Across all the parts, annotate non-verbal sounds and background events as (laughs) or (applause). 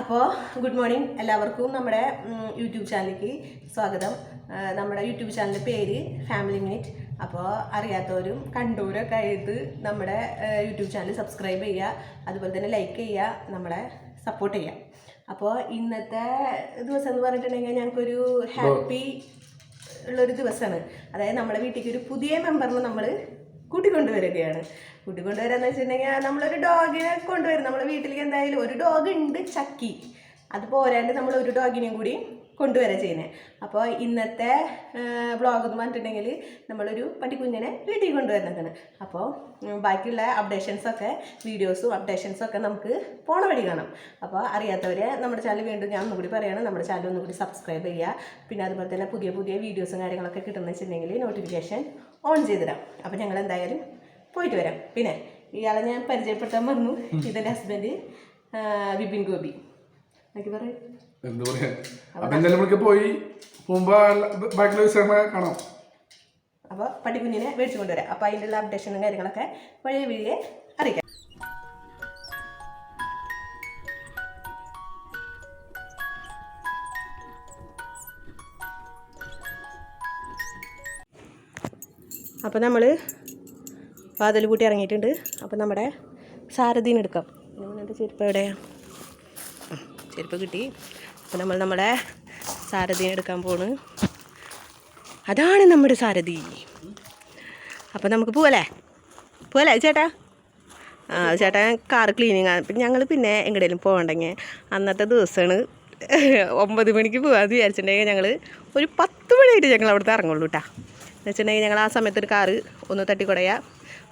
അപ്പോൾ good morning എല്ലാവർക്കും നമ്മുടെ യൂട്യൂബ് ചാനലിലേക്ക് സ്വാഗതം. നമ്മുടെ യൂട്യൂബ് ചാനലിന്റെ പേര് ഫാമിലി മിനിറ്റ് അപ്പോൾ അറിയാത്തവരും കണ്ടവരൊക്കെ ആയിട്ട് നമ്മുടെ യൂട്യൂബ് ചാനൽ സബ്സ്ക്രൈബ് ചെയ്യുക അതുപോലെ തന്നെ ലൈക്ക് ചെയ്യുക നമ്മളെ സപ്പോർട്ട് ചെയ്യുക. അപ്പോൾ ഇന്നത്തെ ദിവസം എന്ന് പറഞ്ഞിട്ടുണ്ടെങ്കിൽ ഞങ്ങൾക്കൊരു ഹാപ്പി ഉള്ളൊരു ദിവസമാണ്. അതായത് നമ്മുടെ വീട്ടിലേക്ക് ഒരു പുതിയ മെമ്പറിനെ നമ്മൾ കൂട്ടിക്കൊണ്ടുവരികയാണ്. കൂട്ടിക്കൊണ്ടുവരാന്ന് വെച്ചിട്ടുണ്ടെങ്കിൽ നമ്മളൊരു ഡോഗിനെ കൊണ്ടുവരും. നമ്മുടെ വീട്ടിലേക്ക് എന്തായാലും ഒരു ഡോഗ് ഉണ്ട് ചക്കി. അത് പോരാണ്ട് നമ്മൾ ഒരു ഡോഗിനെയും കൂടി കൊണ്ടുവരാ ചെയ്യുന്നത് അപ്പോൾ ഇന്നത്തെ വ്ളോഗ് എന്ന് പറഞ്ഞിട്ടുണ്ടെങ്കിൽ നമ്മളൊരു പട്ടിക്കുഞ്ഞിനെ വീട്ടിൽ കൊണ്ടുവരുന്നതാണ് അപ്പോൾ ബാക്കിയുള്ള അപ്ഡേഷൻസൊക്കെ വീഡിയോസും അപ്ഡേഷൻസും ഒക്കെ നമുക്ക് പോണ വഴി കാണാം. അപ്പോൾ അറിയാത്തവരെ നമ്മുടെ ചാനൽ വീണ്ടും ഞാൻ ഒന്നുകൂടി പറയുകയാണ് നമ്മുടെ ചാനൽ ഒന്നുകൂടി സബ്സ്ക്രൈബ് ചെയ്യുക. പിന്നെ അതുപോലെ തന്നെ പുതിയ പുതിയ വീഡിയോസും കാര്യങ്ങളൊക്കെ കിട്ടുന്ന വെച്ചിട്ടുണ്ടെങ്കിൽ നോട്ടിഫിക്കേഷൻ ഓൺ ചെയ്തിടാം. അപ്പം ഞങ്ങൾ എന്തായാലും പോയിട്ട് വരാം. പിന്നെ ഇയാളെ ഞാൻ പരിചയപ്പെടുത്താൻ പറഞ്ഞു ഇതെന്റെ ഹസ്ബൻഡ് വിപിൻ ഗോപി. എന്താ പറയാ? അപ്പൊ എന്തായാലും നമുക്ക് പോയി പോകുമ്പോ കാണാം. അപ്പോൾ പട്ടിക്കുഞ്ഞിനെ മേടിച്ചു കൊണ്ടുവരാം അപ്പോൾ അതിന്റെ അപ്ഡേഷനും കാര്യങ്ങളൊക്കെ വഴിയെ വഴിയെ അപ്പോൾ നമ്മൾ വാതിൽ കൂട്ടി ഇറങ്ങിയിട്ടുണ്ട്. അപ്പോൾ നമ്മുടെ സാരഥീനെ എടുക്കാം. എന്റെ ചെരുപ്പ് എവിടെയാണ് ചെരുപ്പ് കിട്ടി. അപ്പോൾ നമ്മൾ നമ്മുടെ സാരഥീനെ എടുക്കാൻ പോണ്. അതാണ് നമ്മുടെ സാരഥി. അപ്പോൾ നമുക്ക് പോവല്ലേ? പോവല്ലേ ചേട്ടാ? ആ ചേട്ടാ കാർ ക്ലീനിങ് ആണ് പിന്നെ ഞങ്ങൾ പിന്നെ എങ്ങടേലും പോകണ്ടെങ്കിൽ അന്നത്തെ ദിവസമാണ് ഒമ്പത് മണിക്ക് പോകാമെന്ന് വിചാരിച്ചിട്ടുണ്ടെങ്കിൽ ഞങ്ങൾ ഒരു പത്ത് മണിയായിട്ട് ഞങ്ങൾ അവിടുത്തെ ഇറങ്ങുള്ളൂ കേട്ടാ വെച്ചിട്ടുണ്ടെങ്കിൽ ഞങ്ങൾ ആ സമയത്ത് ഒരു കാറ് ഒന്ന് തട്ടിക്കുടയാ.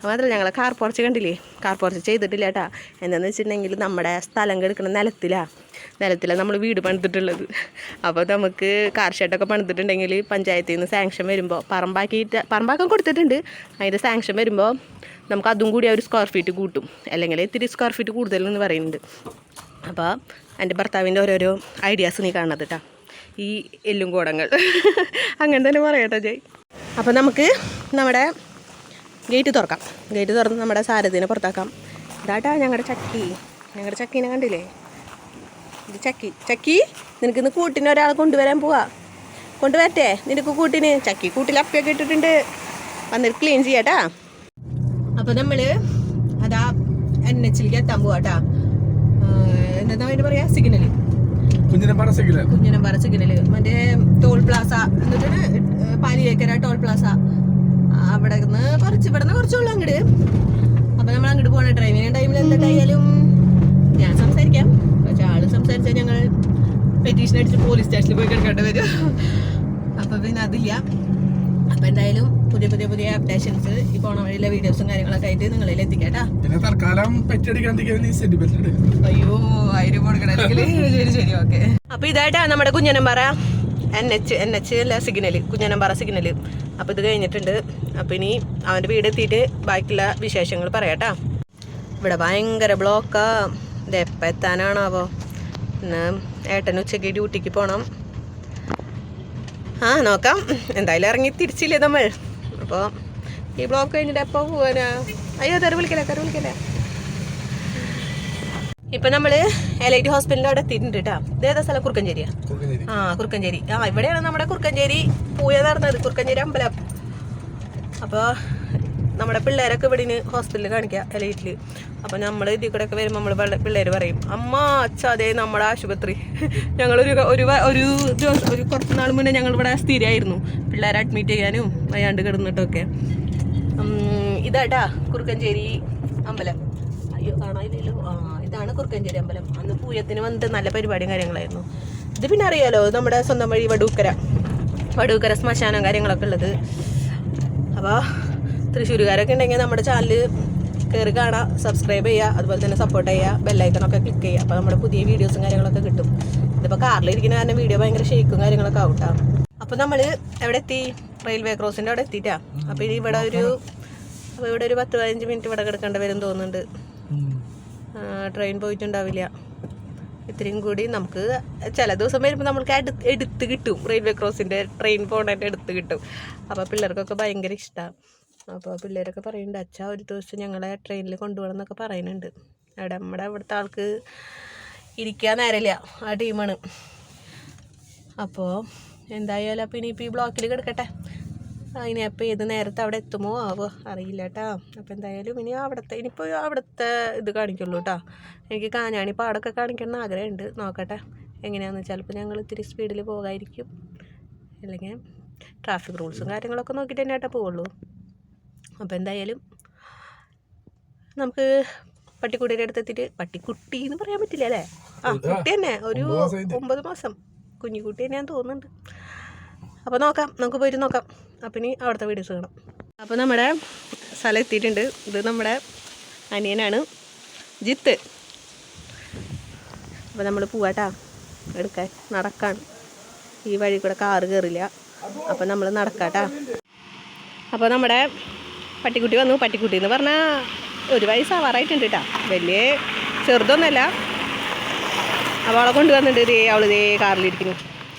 മാത്രമല്ല ഞങ്ങൾ കാർ പോർച്ച് കണ്ടില്ലേ? കാർ പോർച്ച് ചെയ്തിട്ടില്ല കേട്ടാ. എന്താണെന്ന് വെച്ചിട്ടുണ്ടെങ്കിൽ നമ്മുടെ സ്ഥലം കെടുക്കുന്ന നിലത്തിലാണ് നിലത്തിലാണ് നമ്മൾ വീട് പണിതിട്ടുള്ളത്. അപ്പോൾ നമുക്ക് കാർ ഷെഡൊക്കെ പണിതിട്ടുണ്ടെങ്കിൽ പഞ്ചായത്തിൽ നിന്ന് സാങ്ഷൻ വരുമ്പോൾ പറമ്പാക്കിയിട്ട് പറമ്പാക്കം കൊടുത്തിട്ടുണ്ട്. അതിന്റെ സാങ്ഷൻ വരുമ്പോൾ നമുക്ക് അതും കൂടി ഒരു സ്ക്വയർ ഫീറ്റ് കൂട്ടും. അല്ലെങ്കിൽ ഇത്തിരി സ്ക്വയർ ഫീറ്റ് കൂടുതലെന്ന് പറയുന്നുണ്ട്. അപ്പോൾ എന്റെ ഭർത്താവിന്റെ ഓരോരോ ഐഡിയാസ് നീ കാണുന്നത് കേട്ടോ ഈ എല്ലും കൂടങ്ങൾ. (laughs) അങ്ങനെ തന്നെ പറയട്ടെ ജയ്. അപ്പോൾ നമുക്ക് നമ്മുടെ ഗേറ്റ് തുറക്കാം. ഗേറ്റ് തുറന്ന് നമ്മുടെ സാരഥിനെ പുറത്താക്കാം. ഇതാട്ടാ ഞങ്ങളുടെ ചക്കി. ഞങ്ങളുടെ ചക്കീനെ കണ്ടില്ലേ? ഇത് ചക്കി. ചക്കി നിനക്ക് ഇന്ന് കൂട്ടിന് ഒരാളെ കൊണ്ടുവരാൻ പോവാ. കൊണ്ടുവരട്ടെ നിനക്ക് കൂട്ടിന്. ചക്കി കൂട്ടിൽ അപ്പിയൊക്കെ ഇട്ടിട്ടുണ്ട്. വന്നിട്ട് ക്ലീൻ ചെയ്യാട്ടാ. അപ്പോൾ നമ്മൾ അതാ എൻ എച്ചിലേക്ക് എത്താൻ പോവാട്ടാ. എന്താ വേണ്ടി പറയാ? സിഗ്നൽ കുഞ്ഞിനെ സിഗ്നൽ കുഞ്ഞിനമ്പാറ സിഗ്നൽ മറ്റേ ടോൾ പ്ലാസ. എന്നിട്ടാണ് പാലിയേക്കര ടോൾ പ്ലാസ. അവിടെ നിന്ന് കുറച്ച് ഇവിടെ നിന്ന് കുറച്ചുള്ളൂ അങ്ങോട്ട് അപ്പൊ നമ്മൾ അങ്ങോട്ട് പോകണം ഡ്രൈവിങ് ടൈമിൽ എന്തായാലും. ഞാൻ സംസാരിക്കാം. പക്ഷെ ആൾ സംസാരിച്ചാൽ ഞങ്ങൾ പെറ്റീഷൻ അടിച്ച് പോലീസ് സ്റ്റേഷനിൽ പോയി കിടക്കേണ്ടി വരും. അപ്പൊ പിന്നെ അതില്ല. അപ്പൊ എന്തായാലും പുതിയ പുതിയ പുതിയ അപ്ഡേഷൻസ് ഈ പോണ വഴിയിലെ വീഡിയോസും കാര്യങ്ങളൊക്കെ ആയിട്ട് നിങ്ങളിൽ എത്തിക്കേട്ടാ പിന്നെ തൽക്കാലം അയ്യോ ആയിരം കൊടുക്കണമെങ്കിൽ ശരി ശരി ഓക്കെ. അപ്പൊ ഇതായിട്ടാ നമ്മുടെ Kunjanampara N H N H അല്ല സിഗ്നൽ കുഞ്ഞനമ്പാറ സിഗ്നൽ അപ്പൊ ഇത് കഴിഞ്ഞിട്ടുണ്ട്. അപ്പൊ ഇനി അവന്റെ വീട് എത്തിയിട്ട് ബാക്കിയുള്ള വിശേഷങ്ങൾ പറയാട്ടാ ഇവിടെ ഭയങ്കര ബ്ലോക്കാ ഇത് എപ്പോൾ എത്താനാണാവോ? ഇന്ന് ഏട്ടൻ ഉച്ചയ്ക്ക് ഡ്യൂട്ടിക്ക് പോകണം ആ നോക്കാം. എന്തായാലും ഇറങ്ങി തിരിച്ചില്ലേ നമ്മൾ? അപ്പോൾ ഈ ബ്ലോക്ക് കഴിഞ്ഞിട്ട് എപ്പോൾ പോവാനാ? അയ്യോ തെറി വിളിക്കല്ലേ തെറി വിളിക്കല്ലേ? ഇപ്പൊ നമ്മൾ എലൈറ്റ് ഹോസ്പിറ്റലിന്റെ അവിടെ എത്തിയിട്ടുണ്ട് കേട്ടോ ഇതേതാ സ്ഥലം? കുറുക്കഞ്ചേരിയാ? കുറുക്കഞ്ചേരി. ആ കുറുക്കഞ്ചേരി. ആ ഇവിടെയാണ് നമ്മുടെ കുറുക്കഞ്ചേരി. പൂയ നടന്നത്. കുറുക്കഞ്ചേരി അമ്പലം. അപ്പോൾ നമ്മുടെ പിള്ളേരൊക്കെ ഇവിടെ ഹോസ്പിറ്റലിൽ കാണിക്കുക എലൈറ്റിൽ അപ്പോൾ നമ്മൾ ഇതിൽ കൂടെ ഒക്കെ വരുമ്പോൾ നമ്മൾ പിള്ളേർ പറയും അമ്മ അച്ഛ അതേ നമ്മുടെ ആശുപത്രി. (laughs) ഞങ്ങളൊരു ഒരു ഒരു ദിവസം ഒരു കുറച്ച് നാൾ മുന്നേ ഞങ്ങൾ ഇവിടെ സ്ഥിരമായിരുന്നു പിള്ളേരെ അഡ്മിറ്റ് ചെയ്യാനും അയാണ്ട് കിടന്നിട്ടൊക്കെ. ഇതാട്ടാ കുറുക്കഞ്ചേരി അമ്പലം. അയ്യോ കാണാനില്ലല്ലോ ആ ഇതാണ് കുറുക്കഞ്ചേരി അമ്പലം. അന്ന് പൂയത്തിന് വന്നിട്ട് നല്ല പരിപാടിയും കാര്യങ്ങളായിരുന്നു. ഇത് പിന്നെ അറിയാലോ നമ്മുടെ സ്വന്തം വഴി വടൂക്കര. വടൂക്കര ശ്മശാനം കാര്യങ്ങളൊക്കെ ഉള്ളത്. അപ്പോൾ തൃശ്ശൂരുകാരൊക്കെ ഉണ്ടെങ്കിൽ നമ്മുടെ ചാനൽ കയറി കാണാം സബ്സ്ക്രൈബ് ചെയ്യുക അതുപോലെ തന്നെ സപ്പോർട്ട് ചെയ്യുക ബെല്ലൈക്കണൊക്കെ ക്ലിക്ക് ചെയ്യുക അപ്പോൾ നമ്മുടെ പുതിയ വീഡിയോസും കാര്യങ്ങളൊക്കെ കിട്ടും. ഇതിപ്പോൾ കാറിലിരിക്കുന്ന കാരണം വീഡിയോ ഭയങ്കര ഷേക്കും കാര്യങ്ങളൊക്കെ ആവും കേട്ടോ അപ്പോൾ നമ്മൾ എവിടെ എത്തി? റെയിൽവേ ക്രോസിന്റെ അവിടെ എത്തിയിട്ടാ? അപ്പോൾ ഇനി ഇവിടെ ഒരു ഇവിടെ ഒരു പത്ത് പതിനഞ്ച് മിനിറ്റ് ഇവിടെ കിടക്കേണ്ടി വരും തോന്നുന്നുണ്ട്. ട്രെയിൻ പോയിട്ടുണ്ടാവില്ല. ഇത്രയും കൂടി നമുക്ക് ചില ദിവസം വരുമ്പോൾ നമ്മൾക്ക് അടുത്ത് എടുത്ത് കിട്ടും. റെയിൽവേ ക്രോസിന്റെ ട്രെയിൻ പോകണതിന്റെ എടുത്ത് കിട്ടും. അപ്പോൾ പിള്ളേർക്കൊക്കെ ഭയങ്കര ഇഷ്ടമാണ് അപ്പോൾ പിള്ളേരൊക്കെ പറയുന്നുണ്ട് അച്ഛാ ഒരു ദിവസം ഞങ്ങളെ ട്രെയിനിൽ കൊണ്ടുപോകണം എന്നൊക്കെ പറയുന്നുണ്ട്. അവിടെ നമ്മുടെ ഇവിടുത്തെ ആൾക്ക് ഇരിക്കാൻ നേരമില്ല. ആ ടീമാണ് അപ്പോൾ എന്തായാലും അപ്പോൾ ഇനിയിപ്പോൾ ഈ ബ്ലോക്കിൽ കിടക്കട്ടെ അതിനെ അപ്പോൾ ഏത് നേരത്തെ അവിടെ എത്തുമോ ആവോ? അറിയില്ല കേട്ടോ അപ്പോൾ എന്തായാലും ഇനി അവിടുത്തെ ഇനിയിപ്പോൾ അവിടുത്തെ ഇത് കാണിക്കുള്ളൂ കേട്ടോ എനിക്ക് കാഞ്ഞാണി പാടൊക്കെ കാണിക്കണം എന്ന് ആഗ്രഹമുണ്ട്. നോക്കട്ടെ എങ്ങനെയാണെന്ന് ചിലപ്പോൾ ഞങ്ങൾ ഇത്തിരി സ്പീഡിൽ പോകാമായിരിക്കും അല്ലെങ്കിൽ ട്രാഫിക് റൂൾസും കാര്യങ്ങളൊക്കെ നോക്കിയിട്ട് തന്നെ ആയിട്ടേ പോവുള്ളൂ. അപ്പോൾ എന്തായാലും നമുക്ക് പട്ടിക്കുട്ടിയുടെ അടുത്ത് എത്തിയിട്ട് പട്ടിക്കുട്ടി എന്ന് പറയാൻ പറ്റില്ല അല്ലേ? ആ കുട്ടി തന്നെ. ഒരു ഒമ്പത് മാസം. കുഞ്ഞുകുട്ടി ഞാൻ തോന്നുന്നുണ്ട്. അപ്പോൾ നോക്കാം നമുക്ക് പോയിട്ട് നോക്കാം. അപ്പം ഇനി അവിടുത്തെ വീഡിയോസ് കാണാം. അപ്പോൾ നമ്മുടെ സ്ഥലം എത്തിയിട്ടുണ്ട്. ഇത് നമ്മുടെ അനിയനാണ് ജിത്ത്. അപ്പോൾ നമ്മൾ പോവാട്ടാ. എടുക്കാൻ നടക്കാൻ. ഈ വഴി കൂടെ കാറ് കയറില്ല. അപ്പോൾ നമ്മൾ നടക്കാട്ടാ. അപ്പോൾ നമ്മുടെ പട്ടിക്കുട്ടി വന്നു. പട്ടിക്കുട്ടി എന്ന് പറഞ്ഞാൽ ഒരു വയസ്സാവാറായിട്ടുണ്ട് കേട്ടോ വലിയ ചെറുതൊന്നുമല്ല അപ്പോൾ അവളെ കൊണ്ടുവന്നിട്ട് അവൾ ദേ കാറിലിരിക്കുന്നു.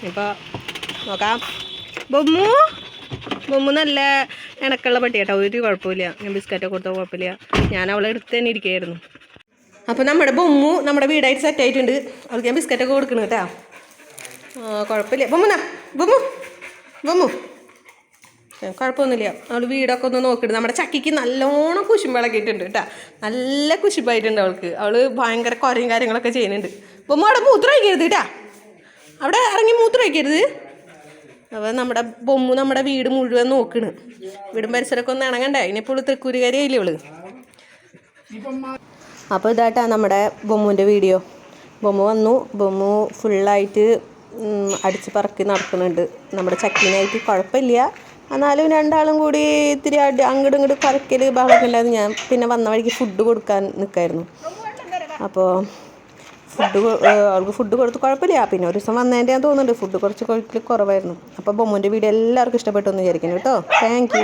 ഇപ്പോൾ നോക്കാം. ബൊമ്മു? ബൊമ്മു നല്ല ഇണക്കുള്ള പട്ടി കേട്ടോ ഒരു കുഴപ്പമില്ല. ഞാൻ ബിസ്ക്കറ്റ് കൊടുത്ത കുഴപ്പമില്ല. ഞാൻ അവളെ എടുത്ത് തന്നെ ഇരിക്കുകയായിരുന്നു. അപ്പോൾ നമ്മുടെ ബൊമ്മു നമ്മുടെ വീടായിട്ട് സെറ്റ് ആയിട്ടുണ്ട്. അവൾക്ക് ഞാൻ ബിസ്ക്കറ്റൊക്കെ കൊടുക്കണം കേട്ടോ. കുഴപ്പമില്ല. ബൊമ്മുനാ ബൊമ്മു ബൊമ്മു. കുഴപ്പമൊന്നുമില്ല. അവൾ വീടൊക്കെ ഒന്ന് നോക്കിയിട്ട് നമ്മുടെ ചക്കിക്ക് നല്ലോണം കുശുമ്പിളക്കിയിട്ടുണ്ട് കേട്ടോ. നല്ല കുശുമ്പായിട്ടുണ്ട് അവൾക്ക്. അവൾ ഭയങ്കര കുറയും കാര്യങ്ങളൊക്കെ ചെയ്യുന്നുണ്ട്. ബൊമ്മ അവിടെ മൂത്രം വയ്ക്കരുത് കേട്ടാ. അവിടെ ഇറങ്ങി മൂത്രം വയ്ക്കരുത് അപ്പോൾ നമ്മുടെ ബൊമ്മു നമ്മുടെ വീട് മുഴുവൻ നോക്കണ്. വീടും പരിസരമൊക്കെ ഒന്ന് ഇണങ്ങണ്ടേ? ഇനിയിപ്പോൾ തൃക്കൂരുകാരിയായില്ലേ അവൾ അപ്പോൾ ഇതാട്ടാ നമ്മുടെ ബൊമ്മുവിന്റെ വീഡിയോ. ബൊമ്മു വന്നു. ബൊമ്മു ഫുള്ളായിട്ട് അടിച്ച് പറക്കി നടക്കുന്നുണ്ട്. നമ്മുടെ ചക്കീനായിട്ട് കുഴപ്പമില്ല. എന്നാലും രണ്ടാളും കൂടി ഇത്തിരി അടി അങ്ങോട്ടും ഇങ്ങോട്ടും കറക്കൽ ബഹളമൊക്കെ ഉണ്ടായിരുന്നു. ഞാൻ പിന്നെ വന്ന വഴിക്ക് ഫുഡ് കൊടുക്കാൻ നിൽക്കായിരുന്നു അപ്പോൾ ഫുഡ് അവൾക്ക് ഫുഡ് കൊടുത്ത് കുഴപ്പമില്ല. പിന്നെ ഒരു ദിവസം വന്നതിന്റെ ഞാൻ തോന്നുന്നുണ്ട് ഫുഡ് കുറച്ച് കഴിക്കൽ കുറവായിരുന്നു. അപ്പോൾ ബൊമ്മന്റെ വീഡിയോ എല്ലാവർക്കും ഇഷ്ടപ്പെട്ടു എന്ന് വിചാരിക്കുന്നു കേട്ടോ. താങ്ക്